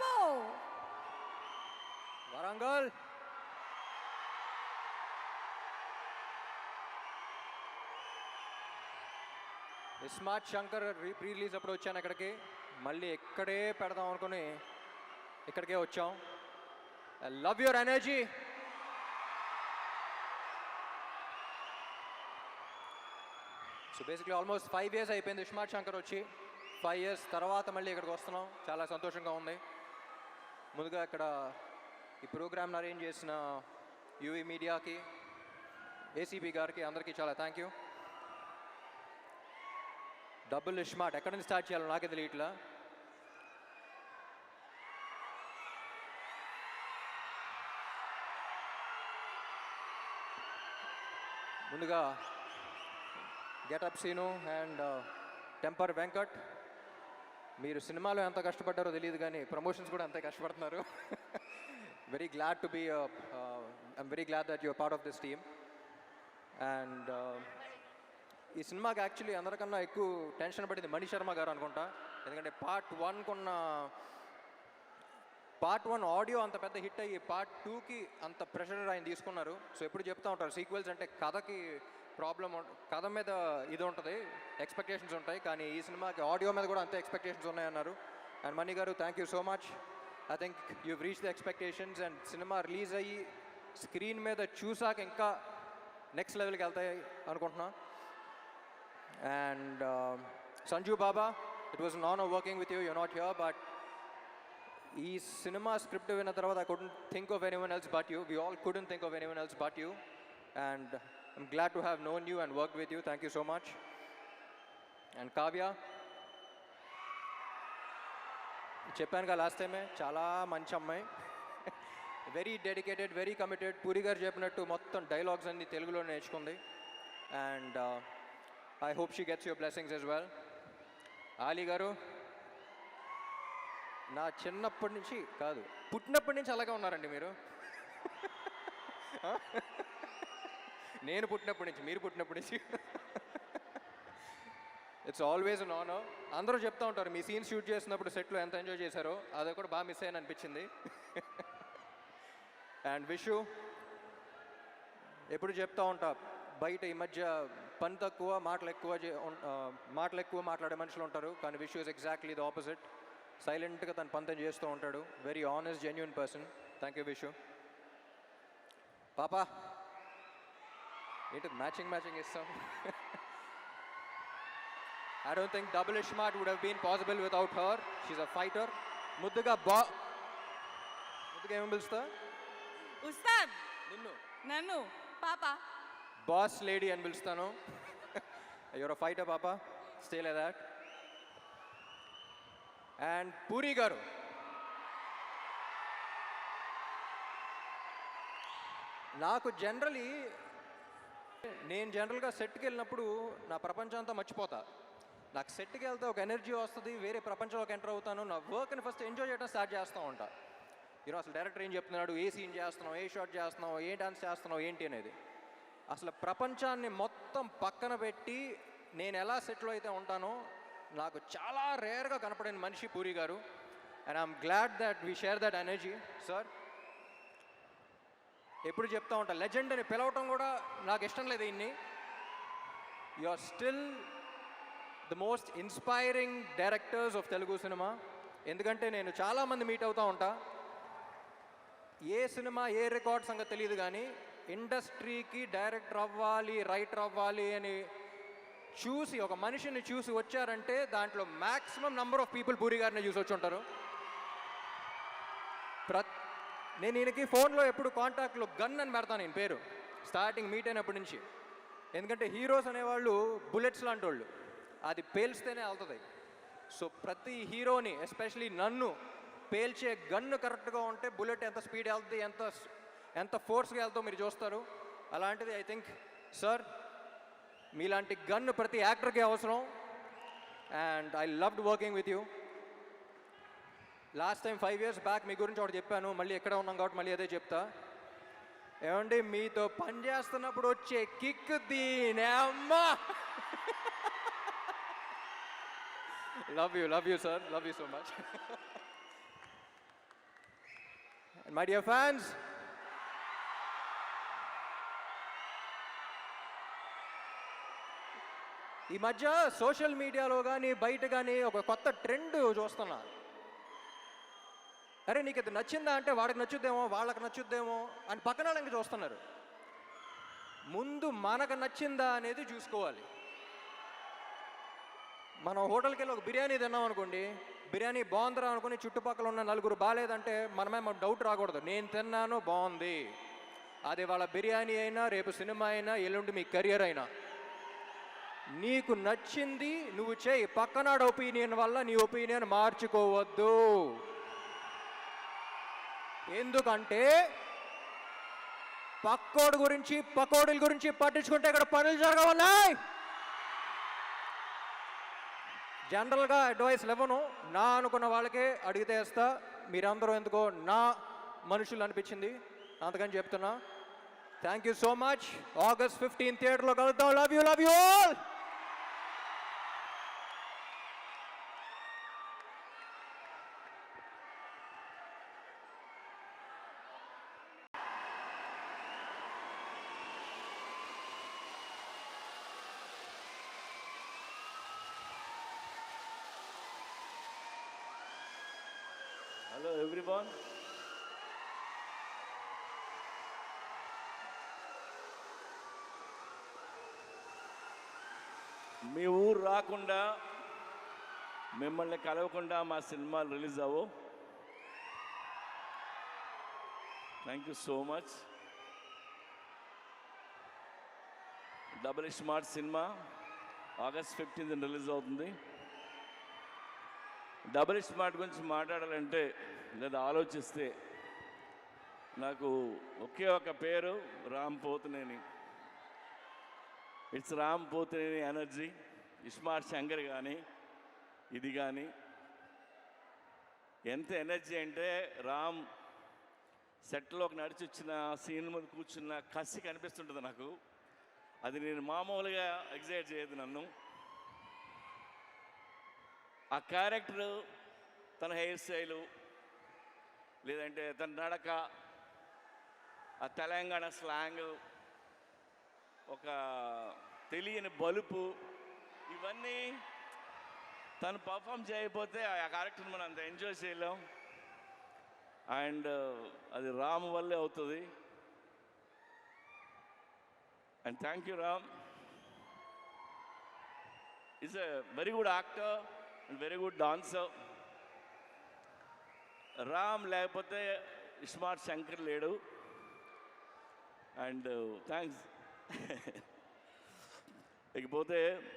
బాబు Warangal smart Shankar re release అప్పుడు వచ్చాను ఇక్కడికి. మళ్ళీ ఇక్కడే పెడదాం అనుకుని ఇక్కడికే వచ్చాం. I love your energy so basically almost five years అయిపోయింది స్మార్ట్ శంకర్ వచ్చి. ఫైవ్ ఇయర్స్ తర్వాత మళ్ళీ ఇక్కడికి వస్తున్నాం. చాలా సంతోషంగా ఉంది. ముందుగా ఇక్కడ ఈ ప్రోగ్రామ్ని అరేంజ్ చేసిన యూవీ మీడియాకి ఏసీబీ గారికి అందరికీ చాలా థ్యాంక్ యూ డబుల్ స్మార్ట్ ఎక్కడి నుంచి స్టార్ట్ చేయాలో నాకే తెలియట్లా. ముందుగా getup Seenu and temper Venkat మీరు సినిమాలో ఎంత కష్టపడ్డారో తెలియదు కానీ ప్రమోషన్స్ కూడా అంతే కష్టపడుతున్నారు. Very glad to be I'm very glad that your part of this team and ఈ సినిమాకి యాక్చువల్లీ అందరికన్నా ఎక్కువ టెన్షన్ పడింది మణి శర్మ గారు అనుకుంటా. ఎందుకంటే పార్ట్ వన్కున్న పార్ట్ వన్ ఆడియో అంత పెద్ద హిట్ అయ్యి పార్ట్ టూకి అంత ప్రెషర్ ఆయన తీసుకున్నారు. సో ఎప్పుడు చెప్తా ఉంటారు సీక్వెల్స్ అంటే కథకి ప్రాబ్లం కథ మీద ఇది ఉంటుంది ఎక్స్పెక్టేషన్స్ ఉంటాయి కానీ ఈ సినిమాకి ఆడియో మీద కూడా అంతే ఎక్స్పెక్టేషన్స్ ఉన్నాయన్నారు. అండ్ మణి గారు thank you so much I think you reach the expectations and cinema release అయ్యి స్క్రీన్ మీద చూసాక ఇంకా నెక్స్ట్ లెవెల్కి వెళ్తాయి అనుకుంటున్నా. And um, Sanju Baba it was non working with you you not here but ఈ సినిమా స్క్రిప్ట్ విన్న తర్వాత I couldn't think of anyone else but you we all couldn't think of anyone else but you and I'm glad to have known you and work with you. Thank you so much and Kavya చెప్పాను కదా last టైమే చాలా మంచి అమ్మాయి. Very dedicated very committed Puri గారు చెప్పినట్టు మొత్తం dialogues అన్ని తెలుగులో నేర్చుకుంది. And I hope she gets your blessings as well Ali గారు? నా చిన్నప్పటి నుంచి కాదు పుట్టినప్పటి నుంచి అలాగే ఉన్నారండి మీరు. నేను పుట్టినప్పటి నుంచి మీరు పుట్టినప్పటి నుంచి. ఇట్స్ ఆల్వేస్ అన్ ఆనర్ అందరూ చెప్తా ఉంటారు మీ సీన్ షూట్ చేసినప్పుడు సెట్లో ఎంత ఎంజాయ్ చేశారో అది కూడా బాగా మిస్ అయ్యని అనిపించింది అండ్ విషు ఎప్పుడు చెప్తా ఉంటా బయట ఈ మధ్య పని తక్కువ మాటలు ఎక్కువ చే- మాటలు ఎక్కువ మాట్లాడే మనుషులు ఉంటారు కానీ Vishu is exactly the opposite సైలెంట్గా తన పంతం చేస్తూ ఉంటాడు. Very honest genuine person thank you Vishu పాపా ఏంటి మ్యాచింగ్ మ్యాచింగ్ ఇస్తాం I don't think double smart would have been possible without her she a fighter ముద్దుగా బా ముద్దుగా ఏమి పిలుస్తా ఉస్తాద్ నిన్ను నన్ను పాప బాస్ లేడీ అని పిలుస్తాను యువర్ ఫైటర్ పాప stay like that and Puri గారు నాకు జనరలీ నేను జనరల్గా సెట్కి వెళ్ళినప్పుడు నా ప్రపంచం అంతా మర్చిపోతా. నాకు సెట్కి వెళ్తే ఒక ఎనర్జీ వస్తుంది వేరే ప్రపంచంలోకి ఎంటర్ అవుతాను నా వర్క్ని ఫస్ట్ ఎంజాయ్ చేయడం స్టార్ట్ చేస్తూ ఉంటా. ఈరోజు అసలు డైరెక్టర్ ఏం చెప్తున్నాడు ఏ సీన్ చేస్తున్నావు ఏ షాట్ చేస్తున్నావు ఏ డాన్స్ చేస్తున్నావు ఏంటి అనేది. అసలు ప్రపంచాన్ని మొత్తం పక్కన పెట్టి నేను ఎలా సెట్లో అయితే ఉంటానో నాకు చాలా రేర్గా కనపడిన మనిషి పూరి గారు. And I'm glad that we share that energy sir ఎప్పుడు చెప్తా ఉంటా లెజెండ్ అని పిలవటం కూడా నాకు ఇష్టం లేదు ఇన్ని. You are still the most inspiring directors of Telugu cinema ఎందుకంటే నేను చాలామంది మీట్ అవుతూ ఉంటా. ఏ సినిమా ఏ రికార్డ్ సంగతి తెలియదు కానీ ఇండస్ట్రీకి డైరెక్టర్ అవ్వాలి రైటర్ అవ్వాలి అని చూసి ఒక మనిషిని చూసి వచ్చారంటే దాంట్లో maximum number of people Puri గారిని చూసి వచ్చి ఉంటారు. ప్రతి నేను ఈయనకి ఫోన్లో ఎప్పుడు కాంటాక్ట్లో గన్ అని పెడతాను నేను పేరు. స్టార్టింగ్ మీట్ అయినప్పటి నుంచి. ఎందుకంటే హీరోస్ అనేవాళ్ళు బుల్లెట్స్ లాంటి వాళ్ళు అది పేల్స్తేనే వెళ్తుంది. సో ప్రతి హీరోని ఎస్పెషలీ నన్ను పేల్చే గన్ను కరెక్ట్గా ఉంటే బుల్లెట్ ఎంత స్పీడ్ వెళ్తుంది ఎంత ఎంత ఫోర్స్గా వెళ్తుందో మీరు చూస్తారు. అలాంటిది ఐ థింక్ సార్ మీలాంటి గన్ను ప్రతి యాక్టర్కి అవసరం. And I loved working with you. Last time five years back మీ గురించి ఒకటి చెప్పాను. మళ్ళీ ఎక్కడ ఉన్నాం కాబట్టి మళ్ళీ అదే చెప్తా. ఏమండి మీతో పని చేస్తున్నప్పుడు వచ్చే కిక్ దీనే అమ్మా. Love you love you sir love you so much my dear fans ఈ మధ్య సోషల్ మీడియాలో కానీ బయట కానీ ఒక కొత్త ట్రెండ్ చూస్తున్నా. అరే నీకు ఇది నచ్చిందా అంటే వాడికి నచ్చుద్దేమో వాళ్ళకి నచ్చుద్దేమో అని పక్కన వాళ్ళకి చూస్తున్నారు. ముందు మనకు నచ్చిందా అనేది చూసుకోవాలి. మనం హోటల్కి వెళ్ళి ఒక బిర్యానీ తిన్నాం అనుకోండి బిర్యానీ బాగుందిరా అనుకుని చుట్టుపక్కల ఉన్న నలుగురు బాగాలేదంటే మనమే మన డౌట్ రాకూడదు. నేను తిన్నాను బాగుంది. అది వాళ్ళ బిర్యానీ అయినా రేపు సినిమా అయినా ఎల్లుండి మీ కెరియర్ అయినా. నీకు నచ్చింది నువ్వు చేయి. పక్కనాడు ఒపీనియన్ వల్ల నీ ఒపీనియన్ మార్చుకోవద్దు. ఎందుకంటే పక్కోడు గురించి పకోడీల గురించి పట్టించుకుంటే ఇక్కడ పనులు జరగవన్నాయి. జనరల్గా అడ్వైస్ ఇవ్వను నా అనుకున్న వాళ్ళకే అడిగితే వేస్తా. మీరందరూ ఎందుకో నా మనుషులు అనిపించింది. అందుకని చెప్తున్నా. Thank you so much August fifteen థియేటర్లో కలుద్దాం. Love you love you all Hello, everyone. మీ ఊరు రాకుండా మిమ్మల్ని కలవకుండా మా సినిమాలు రిలీజ్ అవ్వు thank you so much double smart cinema August fifteenth release అవుతుంది. డబుల్ స్మార్ట్ గురించి మాట్లాడాలంటే లేదా ఆలోచిస్తే నాకు ఒకే ఒక పేరు Ram Pothineni. It's Ram Pothineni energy iSmart Shankar కానీ ఇది కానీ ఎంత ఎనర్జీ అంటే రామ్ సెట్లోకి నడిచి వచ్చిన సీన్ మీద కూర్చున్న కసి కనిపిస్తుంటుంది నాకు. అది నేను మామూలుగా ఎగ్జైట్ చేయదు నన్ను. ఆ క్యారెక్టర్ తన హెయిర్ స్టైలు లేదంటే తన నడక ఆ తెలంగాణ స్లాంగ్ ఒక తెలియని బలుపు ఇవన్నీ తను పర్ఫామ్ చేయకపోతే ఆ క్యారెక్టర్ మనం అంత ఎంజాయ్ చేయలేం. అండ్ అది రామ్ వల్లే అవుతుంది. And thank you Ram. Is a very good actor very good dancer Ram లేకపోతే స్మార్ట్ శంకర్ లేడు. అండ్ థ్యాంక్స్ uh, ఇకపోతే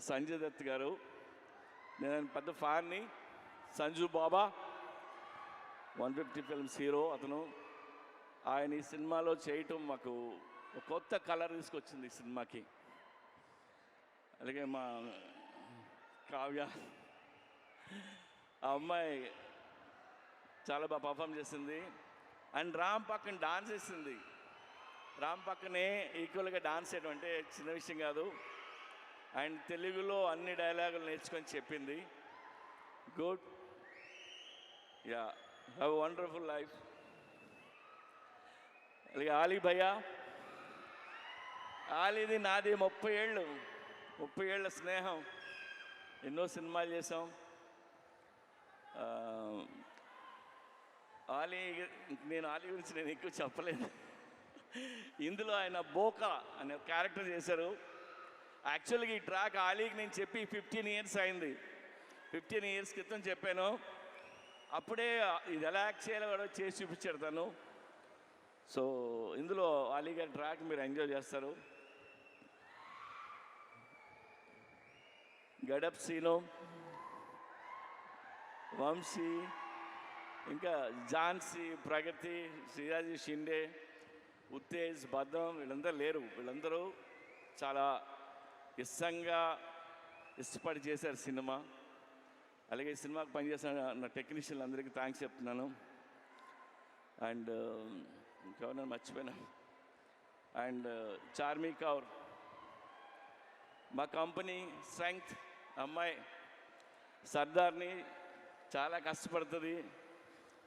సంజయ్ దత్ గారు. నేను పెద్ద ఫ్యాన్ని. Sanju Baba. One fifty films hero అతను. ఆయన ఈ సినిమాలో చేయటం మాకు కొత్త కలర్ తీసుకొచ్చింది ఈ సినిమాకి. అలాగే మా కావ్య. ఆ అమ్మాయి చాలా బాగా పర్ఫామ్ చేసింది. అండ్ రామ్ పక్కన డాన్స్ వేసింది రామ్ పక్కనే ఈక్వల్గా డాన్స్ చేయడం అంటే చిన్న విషయం కాదు. అండ్ తెలుగులో అన్ని డైలాగులు నేర్చుకొని చెప్పింది. Good ya have wonderful life అలాగే ఆలీ భయ్యా. ఆలీది నాది ముప్పై ఏళ్ళు. ముప్పై ఏళ్ళ స్నేహం. ఎన్నో సినిమాలు చేసాం ఆలీ నేను ఆలీ గురించి నేను ఎక్కువ చెప్పలేను. ఇందులో ఆయన బోకా అనే క్యారెక్టర్ చేశారు. యాక్చువల్గా ఈ ట్రాక్ ఆలీకి నేను చెప్పి ఫిఫ్టీన్ ఇయర్స్ అయింది. ఫిఫ్టీన్ ఇయర్స్ క్రితం చెప్పాను. అప్పుడే ఇది ఎలా యాక్ట్ చేయాలో కూడా చేసి చూపించాడు తను. సో ఇందులో ఆలీ ట్రాక్ మీరు ఎంజాయ్ చేస్తారు. గడప్ వంశీ ఇంకా ఝాన్సీ ప్రగతి శ్రీరాజీ షిండే ఉత్తేజ్ భద్రం వీళ్ళందరూ లేరు. వీళ్ళందరూ చాలా ఇష్టంగా ఇష్టపడి చేశారు సినిమా. అలాగే ఈ సినిమాకి పనిచేసిన నా టెక్నీషియన్లు అందరికీ థ్యాంక్స్ చెప్తున్నాను. అండ్ ఇంకెవరన్నా మర్చిపోయినా. అండ్ చార్మీ కౌర్ మా కంపెనీ స్ట్రెంగ్త్ అమ్మాయి సర్దార్ని చాలా కష్టపడుతుంది.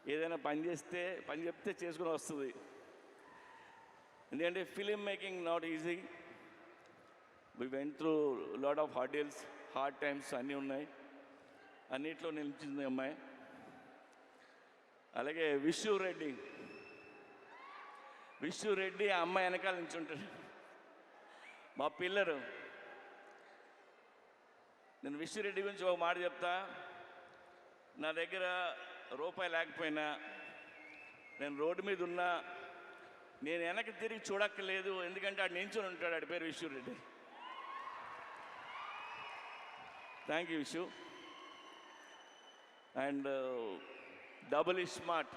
ఏదైనా పని చేస్తే పని చెప్తే చేసుకుని వస్తుంది. ఎందుకంటే film making not easy we went through lot of hurdles hard times అన్నీ ఉన్నాయి. అన్నిట్లో నిలిచింది అమ్మాయి. అలాగే విష్ణు రెడ్డి. విష్ణు రెడ్డి ఆ అమ్మాయి వెనకాల నుంచి ఉంటాడు. మా పిల్లరు నేను విష్ణురెడ్డి గురించి ఒక మాట చెప్తా. నా దగ్గర రూపాయి లేకపోయినా నేను రోడ్డు మీద ఉన్నా నేను వెనక్కి తిరిగి చూడక్కర్లేదు ఎందుకంటే ఆడు నించుని ఉంటాడు ఆడి పేరు Vishnu Reddy thank you Vishu and double iSmart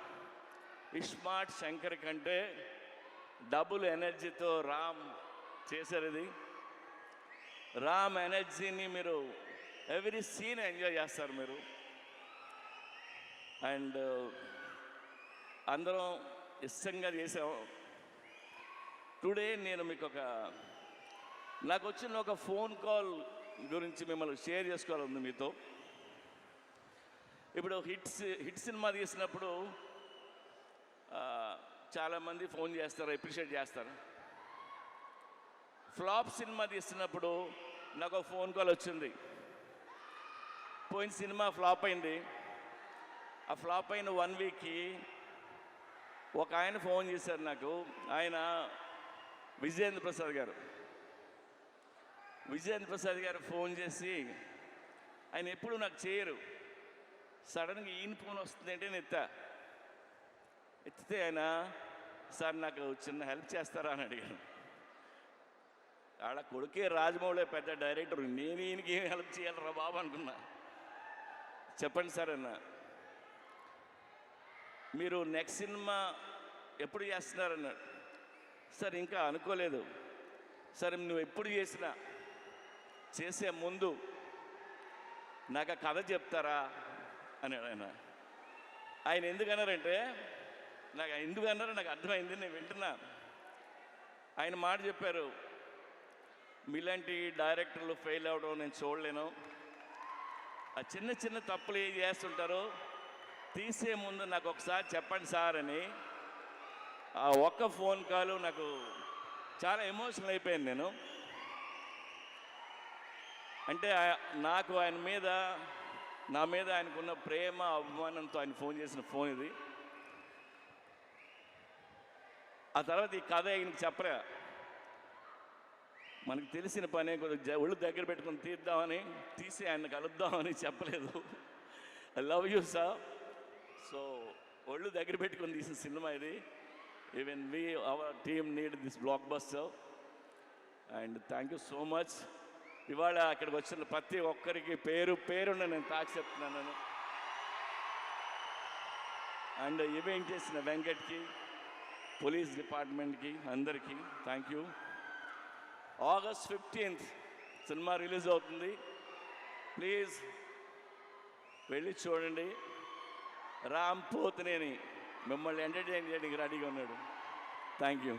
iSmart Shankar కంటే డబుల్ ఎనర్జీతో రామ్ చేశారు ఇది. రామ్ ఎనర్జీని మీరు ఎవ్రీ సీన్ ఎంజాయ్ చేస్తారు మీరు. అండ్ uh, అందరం ఇష్టంగా చేసాం. టుడే నేను మీకు ఒక నాకు వచ్చిన ఒక ఫోన్ కాల్ గురించి మిమ్మల్ని షేర్ చేసుకోవాలంది మీతో. ఇప్పుడు హిట్స్ హిట్ సినిమా తీసినప్పుడు చాలామంది ఫోన్ చేస్తారు అప్రిషియేట్ చేస్తారు. ఫ్లాప్ సినిమా తీస్తున్నప్పుడు నాకు ఒక ఫోన్ కాల్ వచ్చింది. పోయిన సినిమా ఫ్లాప్ అయింది. ఆ ఫ్లాప్ అయిన వన్ వీక్కి ఒక ఆయన ఫోన్ చేశారు నాకు. ఆయన విజయేంద్ర ప్రసాద్ గారు. విజయేంద్ర ప్రసాద్ గారు ఫోన్ చేసి ఆయన ఎప్పుడు నాకు చేయరు. సడన్గా ఈయన ఫోన్ వస్తుంది అంటే నేను ఎత్తా. ఎత్తితే ఆయన సార్ నాకు చిన్న హెల్ప్ చేస్తారా? అని అడిగాను ఆడ కొడుకే రాజమౌళి పెద్ద డైరెక్టర్. నేను ఈయనకి ఏం హెల్ప్ చేయాలరా బాబు అనుకున్నా. చెప్పండి సార్ అన్న. మీరు నెక్స్ట్ సినిమా ఎప్పుడు చేస్తున్నారన్నాడు సార్ ఇంకా అనుకోలేదు. సరే నువ్వు ఎప్పుడు చేసినా చేసే ముందు నాకు ఆ కథ చెప్తారా? అన్నాడు ఆయన. ఆయన ఎందుకన్నారంటే నాకు ఎందుకన్నారో నాకు అర్థమైంది నేను వింటున్నా. ఆయన మాట చెప్పారు మీలాంటి డైరెక్టర్లు ఫెయిల్ అవడం నేను చూడలేను. ఆ చిన్న చిన్న తప్పులు ఏం చేస్తుంటారో తీసే ముందు నాకు ఒకసారి చెప్పండి సార్ అని. ఆ ఒక్క ఫోన్ కాల్ నాకు చాలా ఎమోషనల్ అయిపోయాను నేను. అంటే నాకు ఆయన మీద నా మీద ఆయనకున్న ప్రేమ అభిమానంతో ఆయన ఫోన్ చేసిన ఫోన్ ఇది. ఆ తర్వాత ఈ కథ ఆయనకు చెప్పరా మనకు తెలిసిన పనే కొద్దిగా జ- ఒళ్ళు దగ్గర పెట్టుకుని తీద్దామని తీసి ఆయన కలుద్దామని చెప్పలేదు. I love you sir so ఒళ్ళు దగ్గర పెట్టుకుని తీసిన సినిమా ఇది. Even we our team need this blockbuster and thank you so much ఇవాళ అక్కడికి వచ్చిన ప్రతి ఒక్కరికి పేరు పేరున్న నేను తాకి చెప్తున్నాను. అండ్ ఈవెంట్ చేసిన వెంకట్కి పోలీస్ డిపార్ట్మెంట్కి అందరికీ thank you August fifteenth cinema release అవుతుంది. ప్లీజ్ వెళ్ళి చూడండి. రామ్ పోతనేని మిమ్మల్ని ఎంటర్టైన్ చేయడానికి రెడీగా ఉన్నాడు. Thank you